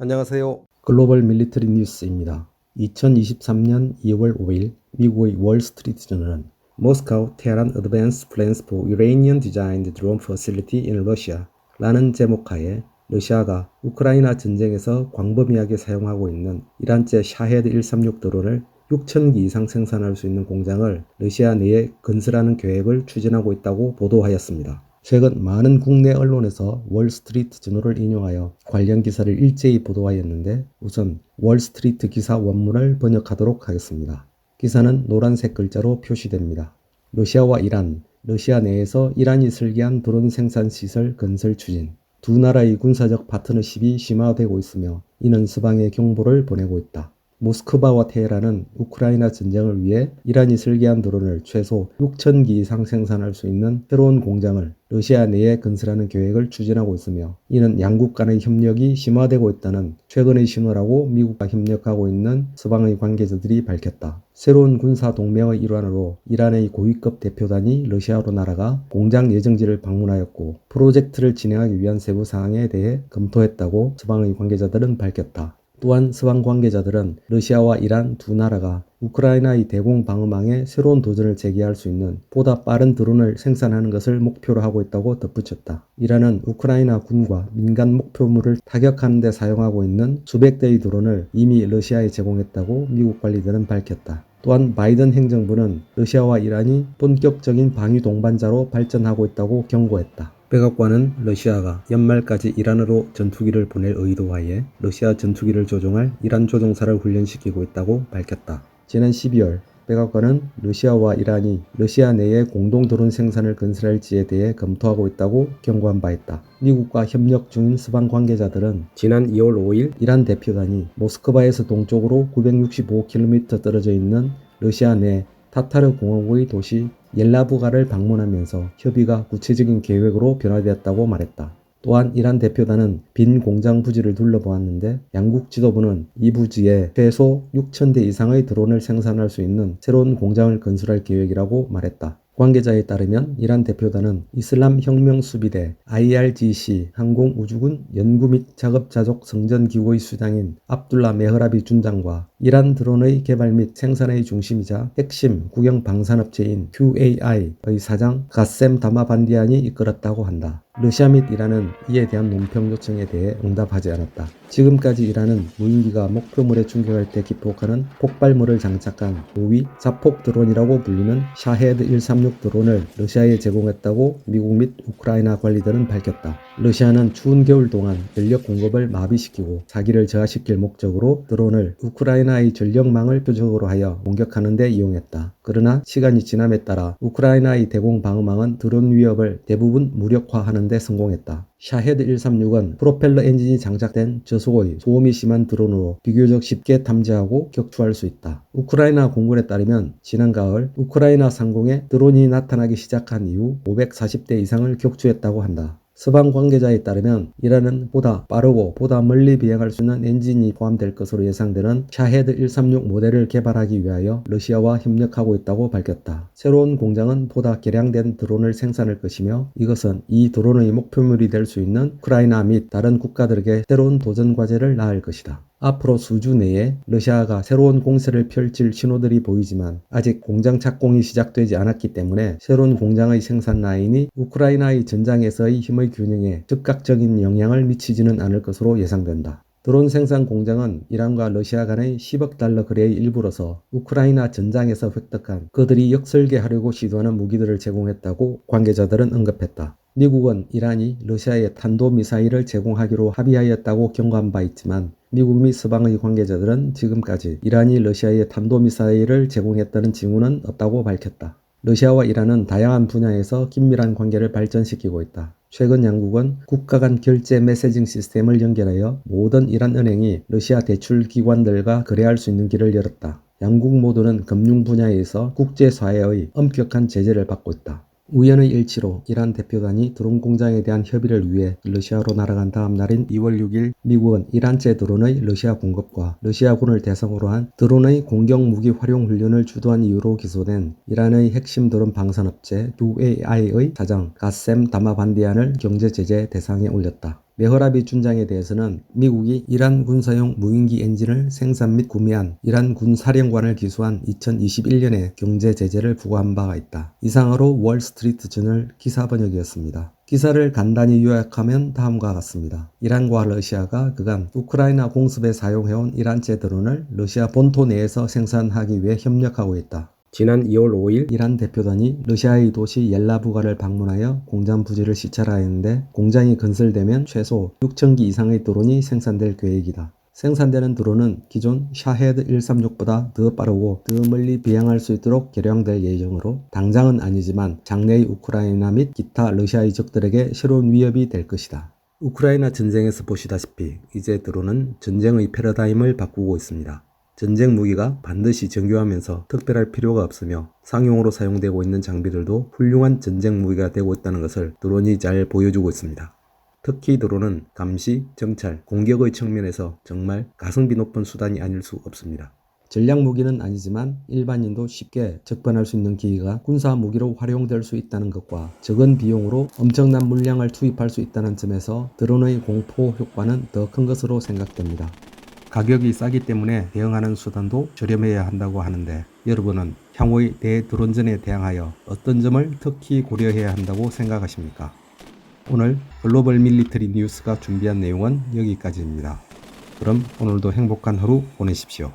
안녕하세요. 글로벌 밀리터리 뉴스입니다. 2023년 2월 5일 미국의 월스트리트 저널은 모스카우 테헤란 어드밴스 플랜스 for Iranian designed drone facility in Russia 라는 제목하에 러시아가 우크라이나 전쟁에서 광범위하게 사용하고 있는 이란제 샤헤드 136 드론을 6,000기 이상 생산할 수 있는 공장을 러시아 내에 건설하는 계획을 추진하고 있다고 보도하였습니다. 최근 많은 국내 언론에서 월스트리트 저널을 인용하여 관련 기사를 일제히 보도하였는데 우선 월스트리트 기사 원문을 번역하도록 하겠습니다. 기사는 노란색 글자로 표시됩니다. 러시아와 이란, 러시아 내에서 이란이 설계한 드론 생산 시설 건설 추진. 두 나라의 군사적 파트너십이 심화되고 있으며 이는 서방에 경보를 보내고 있다. 모스크바와 테헤란은 우크라이나 전쟁을 위해 이란이 설계한 드론을 최소 6천 기 이상 생산할 수 있는 새로운 공장을 러시아 내에 건설하는 계획을 추진하고 있으며 이는 양국 간의 협력이 심화되고 있다는 최근의 신호라고 미국과 협력하고 있는 서방의 관계자들이 밝혔다. 새로운 군사 동맹의 일환으로 이란의 고위급 대표단이 러시아로 날아가 공장 예정지를 방문하였고 프로젝트를 진행하기 위한 세부 사항에 대해 검토했다고 서방의 관계자들은 밝혔다. 또한 서방 관계자들은 러시아와 이란 두 나라가 우크라이나의 대공 방어망에 새로운 도전을 제기할 수 있는 보다 빠른 드론을 생산하는 것을 목표로 하고 있다고 덧붙였다. 이란은 우크라이나 군과 민간 목표물을 타격하는 데 사용하고 있는 수백 대의 드론을 이미 러시아에 제공했다고 미국 관리들은 밝혔다. 또한 바이든 행정부는 러시아와 이란이 본격적인 방위 동반자로 발전하고 있다고 경고했다. 백악관은 러시아가 연말까지 이란으로 전투기를 보낼 의도하에 러시아 전투기를 조종할 이란 조종사를 훈련시키고 있다고 밝혔다. 지난 12월 백악관은 러시아와 이란이 러시아 내에 공동 드론 생산을 건설할지에 대해 검토하고 있다고 경고한 바 있다. 미국과 협력 중인 서방 관계자들은 지난 2월 5일 이란 대표단이 모스크바에서 동쪽으로 965km 떨어져 있는 러시아 내 타타르 공화국의 도시 옐라부가를 방문하면서 협의가 구체적인 계획으로 변화되었다고 말했다. 또한 이란 대표단은 빈 공장 부지를 둘러보았는데 양국 지도부는 이 부지에 최소 6,000대 이상의 드론을 생산할 수 있는 새로운 공장을 건설할 계획이라고 말했다. 관계자에 따르면 이란 대표단은 이슬람 혁명 수비대 IRGC 항공우주군 연구 및 작업 자족 성전 기구의 수장인 압둘라 메흐라비 준장과 이란 드론의 개발 및 생산의 중심이자 핵심 국영 방산업체인 QAI의 사장 가셈 다마반디안이 이끌었다고 한다. 러시아 및 이란은 이에 대한 논평 요청에 대해 응답하지 않았다. 지금까지 이란은 무인기가 목표물에 충격할 때 기폭하는 폭발물을 장착한 고위 자폭 드론이라고 불리는 샤헤드 136 드론을 러시아에 제공했다고 미국 및 우크라이나 관리들은 밝혔다. 러시아는 추운 겨울 동안 전력 공급을 마비시키고 자기를 저하시킬 목적으로 드론을 우크라이나의 전력망을 표적으로 하여 공격하는 데 이용했다. 그러나 시간이 지남에 따라 우크라이나의 대공 방어망은 드론 위협을 대부분 무력화하는 데 성공했다. 샤헤드 136은 프로펠러 엔진이 장착된 저속의 소음이 심한 드론으로 비교적 쉽게 탐지하고 격추할 수 있다. 우크라이나 공군에 따르면 지난 가을 우크라이나 상공에 드론이 나타나기 시작한 이후 540대 이상을 격추했다고 한다. 서방 관계자에 따르면 이란은 보다 빠르고 보다 멀리 비행할 수 있는 엔진이 포함될 것으로 예상되는 샤헤드 136 모델을 개발하기 위하여 러시아와 협력하고 있다고 밝혔다. 새로운 공장은 보다 개량된 드론을 생산할 것이며 이것은 이 드론의 목표물이 될 수 있는 우크라이나 및 다른 국가들에게 새로운 도전 과제를 낳을 것이다. 앞으로 수주 내에 러시아가 새로운 공세를 펼칠 신호들이 보이지만 아직 공장 착공이 시작되지 않았기 때문에 새로운 공장의 생산 라인이 우크라이나의 전장에서의 힘의 균형에 즉각적인 영향을 미치지는 않을 것으로 예상된다. 드론 생산 공장은 이란과 러시아 간의 10억 달러 거래의 일부로서 우크라이나 전장에서 획득한 그들이 역설계하려고 시도하는 무기들을 제공했다고 관계자들은 언급했다. 미국은 이란이 러시아에 탄도미사일을 제공하기로 합의하였다고 경고한 바 있지만 미국 및 서방의 관계자들은 지금까지 이란이 러시아에 탄도미사일을 제공했다는 징후는 없다고 밝혔다. 러시아와 이란은 다양한 분야에서 긴밀한 관계를 발전시키고 있다. 최근 양국은 국가 간 결제 메시징 시스템을 연결하여 모든 이란 은행이 러시아 대출 기관들과 거래할 수 있는 길을 열었다. 양국 모두는 금융 분야에서 국제사회의 엄격한 제재를 받고 있다. 우연의 일치로 이란 대표단이 드론 공장에 대한 협의를 위해 러시아로 날아간 다음 날인 2월 6일 미국은 이란제 드론의 러시아 공급과 러시아군을 대상으로 한 드론의 공격 무기 활용 훈련을 주도한 이유로 기소된 이란의 핵심 드론 방산업체 QAI의 사장 가셈 다마반디안을 경제 제재 대상에 올렸다. 메허라비 준장에 대해서는 미국이 이란 군사용 무인기 엔진을 생산 및 구매한 이란 군 사령관을 기소한 2021년에 경제 제재를 부과한 바가 있다. 이상으로 월스트리트 저널 기사 번역이었습니다. 기사를 간단히 요약하면 다음과 같습니다. 이란과 러시아가 그간 우크라이나 공습에 사용해온 이란제 드론을 러시아 본토 내에서 생산하기 위해 협력하고 있다. 지난 2월 5일 이란 대표단이 러시아의 도시 옐라부가를 방문하여 공장 부지를 시찰하였는데 공장이 건설되면 최소 6,000기 이상의 드론이 생산될 계획이다. 생산되는 드론은 기존 샤헤드 136보다 더 빠르고 더 멀리 비행할 수 있도록 개량될 예정으로 당장은 아니지만 장래의 우크라이나 및 기타 러시아의 적들에게 새로운 위협이 될 것이다. 우크라이나 전쟁에서 보시다시피 이제 드론은 전쟁의 패러다임을 바꾸고 있습니다. 전쟁 무기가 반드시 정교하면서 특별할 필요가 없으며 상용으로 사용되고 있는 장비들도 훌륭한 전쟁 무기가 되고 있다는 것을 드론이 잘 보여주고 있습니다. 특히 드론은 감시, 정찰, 공격의 측면에서 정말 가성비 높은 수단이 아닐 수 없습니다. 전략 무기는 아니지만 일반인도 쉽게 접근할 수 있는 기기가 군사 무기로 활용될 수 있다는 것과 적은 비용으로 엄청난 물량을 투입할 수 있다는 점에서 드론의 공포 효과는 더 큰 것으로 생각됩니다. 가격이 싸기 때문에 대응하는 수단도 저렴해야 한다고 하는데 여러분은 향후의 대드론전에 대항하여 어떤 점을 특히 고려해야 한다고 생각하십니까? 오늘 글로벌 밀리터리 뉴스가 준비한 내용은 여기까지입니다. 그럼 오늘도 행복한 하루 보내십시오.